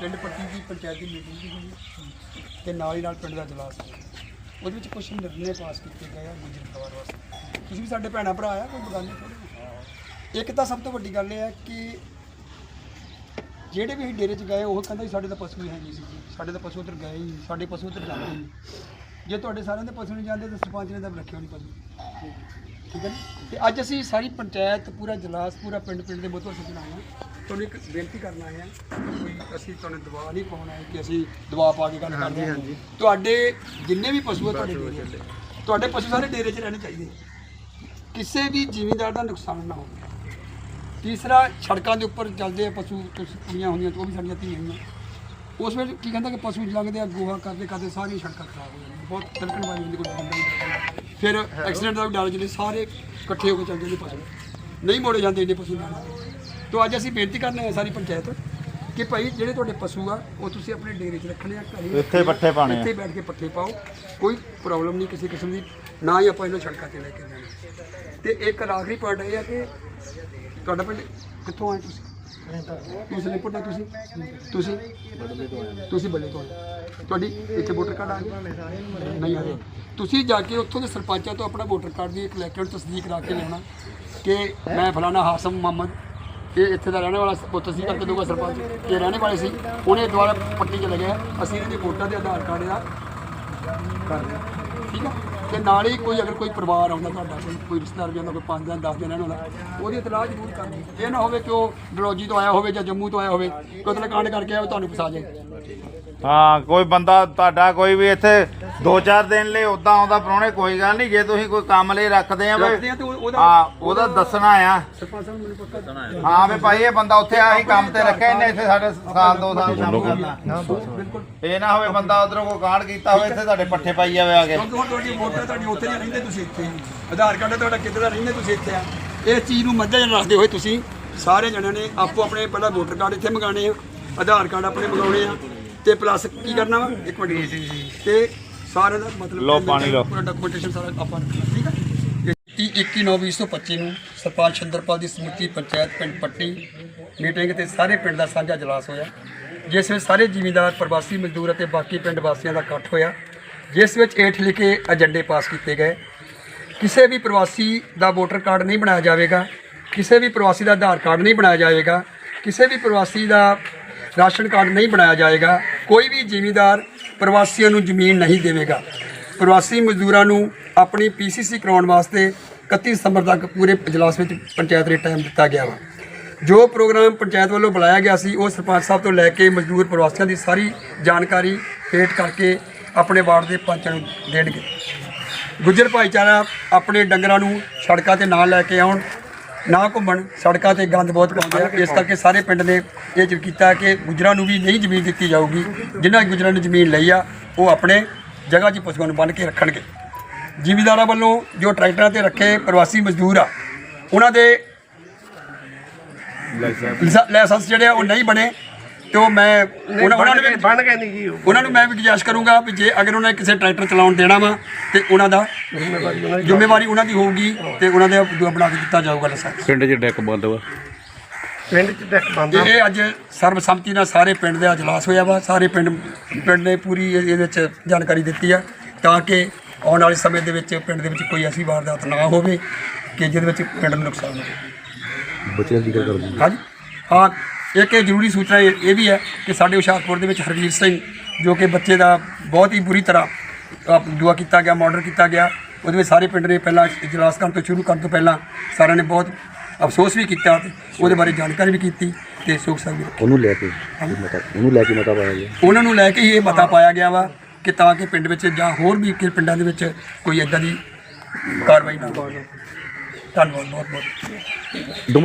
ਪਿੰਡ ਪੱਟੀ ਦੀ ਪੰਚਾਇਤ ਦੀ ਮੀਟਿੰਗ ਵੀ ਹੋਈ ਤੇ ਨਾਲ ਹੀ ਨਾਲ ਪਿੰਡ ਦਾ ਇਜਲਾਸ ਹੋਇਆ। ਉਹਦੇ ਵਿੱਚ ਕੁਝ ਨਿਰਣੇ ਪਾਸ ਕੀਤੇ ਗਏ ਆ ਗੁਜਰ ਪਰਿਵਾਰ ਵਾਸਤੇ। ਤੁਸੀਂ ਵੀ ਸਾਡੇ ਭੈਣਾ ਭਰਾ ਆ, ਕੋਈ ਬਗਾਨੇ ਥੋੜ੍ਹੇ ਇੱਕ ਤਾਂ ਸਭ ਤੋਂ ਵੱਡੀ ਗੱਲ ਇਹ ਹੈ ਕਿ ਜਿਹੜੇ ਵੀ ਅਸੀਂ ਡੇਰੇ 'ਚ ਗਏ, ਉਹ ਕਹਿੰਦਾ ਜੀ ਸਾਡੇ ਤਾਂ ਪਸ਼ੂ ਹੀ ਹੈ ਨਹੀਂ ਸੀ ਸਾਡੇ ਤਾਂ ਪਸ਼ੂ ਉੱਧਰ ਗਏ ਹੀ ਨਹੀਂ, ਸਾਡੇ ਪਸ਼ੂ ਉੱਧਰ ਜਾਂਦੇ ਨਹੀਂ। ਜੇ ਤੁਹਾਡੇ ਸਾਰਿਆਂ ਦੇ ਪਸ਼ੂ ਨਹੀਂ ਜਾਂਦੇ, ਤਾਂ ਸਰਪੰਚ ਨੇ ਤਾਂ ਰੱਖਿਆ ਨਹੀਂ ਪਸ਼ੂ। ਠੀਕ ਹੈ ਨਾ? ਤੇ ਅੱਜ ਅਸੀਂ ਸਾਰੀ ਪੰਚਾਇਤ ਪੂਰਾ ਜਲਾਸ ਪੂਰਾ ਪਿੰਡ ਪਿੰਡ ਦੇ ਮੋਤਵਰ ਸੱਜਣ ਆਏ ਹਾਂ। ਤੁਹਾਨੂੰ ਇੱਕ ਬੇਨਤੀ ਕਰਨ ਆਏ ਹਾਂ ਕੋਈ ਅਸੀਂ ਤੁਹਾਨੂੰ ਦਬਾਅ ਨਹੀਂ ਪਾਉਣਾ ਹੈ ਕਿ ਅਸੀਂ ਦਬਾਅ ਪਾ ਕੇ ਗੱਲ ਕਰਦੇ ਹਾਂ। ਤੁਹਾਡੇ ਜਿੰਨੇ ਵੀ ਪਸ਼ੂ ਆ ਤੁਹਾਡੇ ਡੇਰੇ 'ਚ, ਤੁਹਾਡੇ ਪਸ਼ੂ ਸਾਰੇ ਡੇਰੇ 'ਚ ਰਹਿਣੇ ਚਾਹੀਦੇ। ਕਿਸੇ ਵੀ ਜ਼ਿਮੀਂਦਾਰ ਦਾ ਨੁਕਸਾਨ ਨਾ ਹੋਵੇ। ਤੀਸਰਾ ਸੜਕਾਂ ਦੇ ਉੱਪਰ ਚੱਲਦੇ ਆ ਪਸ਼ੂ ਕੁਛ ਕੁੜੀਆਂ ਹੁੰਦੀਆਂ ਉਹ ਵੀ ਸਾਡੀਆਂ ਧੀਆਂ ਹੁੰਦੀਆਂ ਉਸ ਵੇਲੇ ਕੀ ਕਹਿੰਦਾ ਕਿ ਪਸ਼ੂ ਲੰਘਦੇ ਆ ਗੋਹਾ ਕਰਦੇ ਕਰਦੇ ਸਾਰੀਆਂ ਸੜਕਾਂ ਖਰਾਬ ਹੋ ਜਾਂਦੀਆਂ। ਬਹੁਤ ਤਿਲਕਣ ਵਾਲੀ ਹੁੰਦੀ ਕੋਈ ਨਹੀਂ ਫਿਰ ਐਕਸੀਡੈਂਟ ਦਾ ਵੀ ਡਰ ਜਿਹੜੇ ਸਾਰੇ ਇਕੱਠੇ ਹੋ ਕੇ ਚੱਲ ਜਾਂਦੇ ਪਸ਼ੂ। ਨਹੀਂ ਮੋੜੇ ਜਾਂਦੇ ਇੰਨੇ ਪਸ਼ੂ ਨਾਲ ਤੋਂ ਅੱਜ ਅਸੀਂ ਬੇਨਤੀ ਕਰਨੇ ਆ ਸਾਰੀ ਪੰਚਾਇਤ ਕਿ ਭਾਈ ਜਿਹੜੇ ਤੁਹਾਡੇ ਪਸ਼ੂ ਆ ਉਹ ਤੁਸੀਂ ਆਪਣੇ ਡੇਰੇ 'ਚ ਰੱਖਣੇ ਆ ਘਰੇ ਇੱਥੇ ਪੱਠੇ ਪਾਣੇ ਆ। ਇੱਥੇ ਬੈਠ ਕੇ ਪੱਠੇ ਪਾਓ। ਕੋਈ ਪ੍ਰੋਬਲਮ ਨਹੀਂ ਕਿਸੇ ਕਿਸਮ ਦੀ। ਨਾ ਹੀ ਆਪਾਂ ਇਹਨਾਂ ਸੜਕਾਂ ਤੇ ਲੈ ਕੇ ਜਾਣਾ। ਤੇ ਇੱਕ ਆਖਰੀ ਪੁਆਇੰਟ ਇਹ ਹੈ ਕਿ ਤੁਹਾਡਾ ਪਿੰਡ ਕਿੱਥੋਂ ਆਏ ਤੁਸੀਂ? ਤੁਸੀਂ ਲਿਪਟ ਤੋਂ ਤੁਸੀਂ। ਤੁਸੀਂ। ਤੁਸੀਂ ਬੱਲੇ ਤੋਂ ਆਏ। ਤੁਹਾਡੀ ਇੱਥੇ ਵੋਟਰ ਕਾਰਡ ਆ ਗਿਆ ਨਹੀਂ ਆ ਤੁਸੀਂ ਜਾ ਕੇ ਉੱਥੋਂ ਦੇ ਸਰਪੰਚਾਂ ਤੋਂ ਆਪਣਾ ਵੋਟਰ ਕਾਰਡ ਦੀ ਇੱਕ ਲੈ ਤਸਦੀਕ ਕਰਾ ਕੇ ਲੈਣਾ ਕਿ ਮੈਂ ਫਲਾਣਾ ਹਾਸਮ ਮੁਹੰਮਦ, ਇਹ ਇੱਥੇ ਦਾ ਰਹਿਣ ਵਾਲਾ ਪੁੱਤ ਸੀ ਕਰਕੇ ਦੂਗਾ ਸਰਪੰਚ। ਇਹ ਰਹਿਣੇ ਵਾਲੇ ਸੀ। ਉਹਨੇ ਦੁਆਰਾ ਪੱਟੀ ਚਲੇ ਗਿਆ। ਅਸੀਂ ਇਹਦੇ ਵੋਟਾਂ ਦੇ ਆਧਾਰ ਕਾਰਡ ਦਾ ਕਰ ਲਿਆ ਠੀਕ ਆ? ਤੇ ਨਾਲ ਹੀ ਕੋਈ ਅਗਰ ਕੋਈ ਪਰਿਵਾਰ ਆਉਂਦਾ ਤੁਹਾਡਾ, ਕੋਈ ਕੋਈ ਰਿਸ਼ਤੇਦਾਰ ਵੀ ਆਉਂਦਾ, ਕੋਈ ਪੰਜ ਦਿਨ 10 ਦਿਨ ਰਹਿਣ ਵਾਲਾ, ਉਹਦੀ ਇਤਲਾਹ ਜ਼ਰੂਰ ਕਰਨੀ ਇਹ ਨਾ ਹੋਵੇ ਕਿ ਉਹ ਡਲੋਜੀ ਤੋਂ ਆਇਆ ਹੋਵੇ ਜਾਂ ਜੰਮੂ ਤੋਂ ਆਇਆ ਹੋਵੇ, ਕੋਈ ਕਾਂਡ ਕਰਕੇ ਆਇਆ ਉਹ ਤੁਹਾਨੂੰ ਫਸਾ ਜਾਏ। ਹਾਂ, ਕੋਈ ਬੰਦਾ ਤੁਹਾਡਾ, ਕੋਈ ਵੀ ਇੱਥੇ 2-4 ਦਿਨ ਲਈ ਉਦਾਂ ਆਉਂਦਾ ਪ੍ਰਾਹੁਣੇ ਕੋਈ ਗੱਲ ਨਹੀਂ ਜੇ ਤੁਸੀਂ ਕੋਈ ਕੰਮ ਲਈ ਰੱਖਦੇ ਆ ਰੱਖਦੇ ਵੀ ਆ ਤੇ ਉਹ- ਉਹਦਾ ਹਾਂ ਉਹਦਾ ਦੱਸਣਾ ਆ। ਸਰਪੰਚ ਸਾਹਿਬ ਮੈਨੂੰ ਪੱਕਾ ਹਾਂ ਵੀ ਭਾਈ ਇਹ ਬੰਦਾ ਉੱਥੇ ਆਹੀ ਕੰਮ ਤੇ ਰੱਖਿਆ ਇਹਨੇ ਇੱਥੇ ਸਾਡੇ ਸਾਲ ਦੋ ਸਾਲ ਕੰਮ ਕਰਨਾ। ਇਹ ਨਾ ਹੋਵੇ ਬੰਦਾ ਉਧਰੋਂ ਕੋਈ ਕਾਂਡ ਕੀਤਾ ਹੋਵੇ ਇੱਥੇ ਤੁਹਾਡੇ ਪੱਠੇ ਪਾਈ ਜਾਵੇ ਆ ਕੇ। ਤੁਹਾਡੀ ਵੋਟਰ ਤੁਹਾਡੀ ਉੱਥੇ ਜਾਂ ਰਹਿੰਦੇ ਤੁਸੀਂ ਇੱਥੇ। ਹੀ ਆਧਾਰ ਕਾਰਡ ਤੁਹਾਡਾ ਕਿੱਥੇ ਦਾ ਰਹਿੰਦੇ ਤੁਸੀਂ ਇੱਥੇ ਆ। ਇਸ ਚੀਜ਼ ਨੂੰ ਮੱਦੇ ਰੱਖਦੇ ਹੋਏ ਤੁਸੀਂ ਸਾਰੇ ਜਣਿਆਂ ਨੇ ਆਪੋ ਆਪਣੇ ਪਹਿਲਾਂ ਵੋਟਰ ਕਾਰਡ ਇੱਥੇ ਮੰਗਾਣੇ ਆ ਆਧਾਰ ਕਾਰਡ ਆਪਣੇ ਮੰਗਾਉਣੇ ਆ ਤੇ ਪਲੱਸ ਕੀ ਕਰਨਾ ਵਾ? ਇੱਕ ਮਿੰਟ। ਤੇ ਸਾਰੇ ਦਾ ਮਤਲਬ ਲਓ ਪਾਣੀ ਲਓ। ਪੂਰਾ ਡਾਕੂਮੈਂਟੇਸ਼ਨ ਸਾਰਾ ਆਪਾਂ ਰੱਖਣਾ, ਠੀਕ ਆ? 21 9 2025 ਨੂੰ ਸਰਪੰਚ ਚੰਦਰਪਾਲ ਦੀ ਸਮੁੱਚੀ ਪੰਚਾਇਤ ਪਿੰਡ ਪੱਟੀ ਮੀਟਿੰਗ ਤੇ ਸਾਰੇ ਪਿੰਡ ਦਾ ਸਾਂਝਾ ਜਲਾਸ ਹੋਇਆ। ਜਿਸ ਵਿੱਚ ਸਾਰੇ ਜ਼ਿਮੀਂਦਾਰ ਪ੍ਰਵਾਸੀ ਮਜ਼ਦੂਰ ਅਤੇ ਬਾਕੀ ਪਿੰਡ ਵਾਸੀਆਂ ਦਾ ਇਕੱਠ ਹੋਇਆ। ਜਿਸ ਵਿੱਚ ਹੇਠ ਲਿਖੇ ਏਜੰਡੇ ਪਾਸ ਕੀਤੇ ਗਏ। ਕਿਸੇ ਵੀ ਪ੍ਰਵਾਸੀ ਦਾ ਵੋਟਰ ਕਾਰਡ ਨਹੀਂ ਬਣਾਇਆ ਜਾਵੇਗਾ ਕਿਸੇ ਵੀ ਪ੍ਰਵਾਸੀ ਦਾ ਆਧਾਰ ਕਾਰਡ ਨਹੀਂ ਬਣਾਇਆ ਜਾਵੇਗਾ ਕਿਸੇ ਵੀ ਪ੍ਰਵਾਸੀ ਦਾ ਰਾਸ਼ਨ ਕਾਰਡ ਨਹੀਂ ਬਣਾਇਆ ਜਾਏਗਾ ਕੋਈ ਵੀ ਜ਼ਿਮੀਂਦਾਰ ਪ੍ਰਵਾਸੀਆਂ ਨੂੰ ਜ਼ਮੀਨ ਨਹੀਂ ਦੇਵੇਗਾ। ਪ੍ਰਵਾਸੀ ਮਜ਼ਦੂਰਾਂ ਨੂੰ ਆਪਣੀ ਪੀਸੀਸੀ ਕਰਾਉਣ ਵਾਸਤੇ 31 ਸਤੰਬਰ ਤੱਕ ਪੂਰੇ ਇਜਲਾਸ ਵਿੱਚ ਪੰਚਾਇਤ ਨੇ ਟਾਈਮ ਦਿੱਤਾ ਗਿਆ ਵਾ। ਜੋ ਪ੍ਰੋਗਰਾਮ ਪੰਚਾਇਤ ਵੱਲੋਂ ਬੁਲਾਇਆ ਗਿਆ ਸੀ, ਉਹ ਸਰਪੰਚ ਸਾਹਿਬ ਤੋਂ ਲੈ ਕੇ ਮਜ਼ਦੂਰ ਪ੍ਰਵਾਸੀਆਂ ਦੀ ਸਾਰੀ ਜਾਣਕਾਰੀ ਭੇਟ ਕਰਕੇ ਆਪਣੇ ਵਾਰਡ ਦੇ ਪੰਚਾਂ ਨੂੰ ਦੇਣਗੇ। ਗੁੱਜਰ ਭਾਈਚਾਰਾ ਆਪਣੇ ਡੰਗਰਾਂ ਨੂੰ ਸੜਕਾਂ ਤੇ ਨਾ ਲੈ ਕੇ ਆਉਣ ਨਾ ਘੁੰਮਣ ਸੜਕਾਂ ਤੇ ਗੰਦ ਬਹੁਤ ਪਾਉਂਦੇ ਆ। ਇਸ ਕਰਕੇ ਸਾਰੇ ਪਿੰਡ ਨੇ ਇਹ ਜੋ ਕੀਤਾ ਕਿ ਗੁੱਜਰਾਂ ਨੂੰ ਵੀ ਨਹੀਂ ਜ਼ਮੀਨ ਦਿੱਤੀ ਜਾਊਗੀ। ਜਿਨ੍ਹਾਂ ਗੁੱਜਰਾਂ ਨੇ ਜ਼ਮੀਨ ਲਈ ਆ ਉਹ ਆਪਣੇ ਜਗ੍ਹਾ 'ਚ ਪਸ਼ੂਆਂ ਨੂੰ ਬੰਨ੍ਹ ਕੇ ਰੱਖਣਗੇ। ਜ਼ਿਮੀਂਦਾਰਾਂ ਵੱਲੋਂ ਜੋ ਟਰੈਕਟਰਾਂ ਤੇ ਰੱਖੇ ਪ੍ਰਵਾਸੀ ਮਜ਼ਦੂਰ ਆ ਉਹਨਾਂ ਦੇ ਲਾਇਸੈਂਸ- ਲਾਇਸੈਂਸ ਜਿਹੜੇ ਆ ਉਹ ਨਹੀਂ ਬਣੇ। ਤੇ ਉਹ ਮੈਂ ਉਹਨਾਂ ਉਹਨਾਂ ਨੂੰ ਵੀ ਬਣ ਕੇ ਨਹੀਂ ਜੀ ਉਹਨਾਂ ਨੂੰ ਮੈਂ ਵੀ ਗੁਜ਼ਾਰਿਸ਼ ਕਰੂੰਗਾ ਵੀ ਜੇ ਅਗਰ ਉਹਨਾਂ ਨੇ ਕਿਸੇ ਟਰੈਕਟਰ ਚਲਾਉਣ ਦੇਣਾ ਵਾ ਤੇ ਉਹਨਾਂ ਦਾ ਜ਼ਿੰਮੇਵਾਰੀ ਉਹਨਾਂ ਦੀ ਹੋਊਗੀ ਤੇ ਉਹਨਾਂ ਦੇ ਦੂਆ ਬਣਾ ਕੇ ਦਿੱਤਾ ਜਾਊਗਾ ਲਾਇਸੈਂਸ ਪਿੰਡ 'ਚ ਡੈਕ ਬੰਦ ਵਾ। ਪਿੰਡ ਚ ਡੈਕ ਬੰਦ ਤੇ ਇਹ ਅੱਜ ਸਰਬਸੰਮਤੀ ਨਾਲ ਸਾਰੇ ਪਿੰਡ ਦਾ ਇਜਲਾਸ ਹੋਇਆ ਵਾ ਸਾਰੇ ਪਿੰਡ ਪਿੰਡ ਨੇ ਪੂਰੀ ਇਹ- ਇਹਦੇ ਵਿੱਚ ਜਾਣਕਾਰੀ ਦਿੱਤੀ ਆ ਤਾਂ ਕਿ ਆਉਣ ਵਾਲੇ ਸਮੇਂ ਦੇ ਵਿੱਚ ਪਿੰਡ ਦੇ ਵਿੱਚ ਕੋਈ ਐਸੀ ਵਾਰਦਾਤ ਨਾ ਹੋਵੇ ਕਿ ਜਿਹਦੇ ਵਿੱਚ ਪਿੰਡ ਨੂੰ ਨੁਕਸਾਨ ਹੋਵੇ। ਬੱਚਿਆਂ ਦੀ ਗੱਲ ਕਰਦੇ ਹਾਂਜੀ। ਹਾਂ ਇੱਕ ਇਹ ਜ਼ਰੂਰੀ ਸੂਚਨਾ ਇਹ ਇਹ ਵੀ ਹੈ ਕਿ ਸਾਡੇ ਹੁਸ਼ਿਆਰਪੁਰ ਦੇ ਵਿੱਚ ਹਰਵੀਰ ਸਿੰਘ ਜੋ ਕਿ ਬੱਚੇ ਦਾ ਬਹੁਤ ਹੀ ਬੁਰੀ ਤਰ੍ਹਾਂ ਦੁਆ ਕੀਤਾ ਗਿਆ ਮਰਡਰ ਕੀਤਾ ਗਿਆ ਉਹਦੇ ਵਿੱਚ ਸਾਰੇ ਪਿੰਡ ਨੇ ਪਹਿਲਾਂ ਇਜਲਾਸ ਕਰਨ ਤੋਂ ਸ਼ੁਰੂ ਕਰਨ ਤੋਂ ਪਹਿਲਾਂ ਸਾਰਿਆਂ ਨੇ ਬਹੁਤ ਅਫਸੋਸ ਵੀ ਕੀਤਾ ਤੇ ਉਹਦੇ ਬਾਰੇ ਜਾਣਕਾਰੀ ਵੀ ਕੀਤੀ ਤੇ ਸੋਗ ਸਾਹਿਬ ਵੀ। ਉਹਨੂੰ ਲੈ ਕੇ ਮਤਾ ਉਹਨੂੰ ਲੈ ਕੇ ਮਤਾ ਪਾਇਆ ਗਿਆ? ਉਹਨਾਂ ਨੂੰ ਲੈ ਕੇ ਹੀ ਇਹ ਮਤਾ ਪਾਇਆ ਗਿਆ ਵਾ ਕਿ ਤਾਂ ਕਿ ਪਿੰਡ ਵਿੱਚ ਜਾਂ ਹੋਰ ਵੀ ਕਿ ਪਿੰਡਾਂ ਦੇ ਵਿੱਚ ਕੋਈ ਇਦਾਂ ਦੀ ਕਾਰਵਾਈ ਨਾ ਹੋਵੇ। ਧੰਨਵਾਦ ਬਹੁਤ ਬਹੁਤ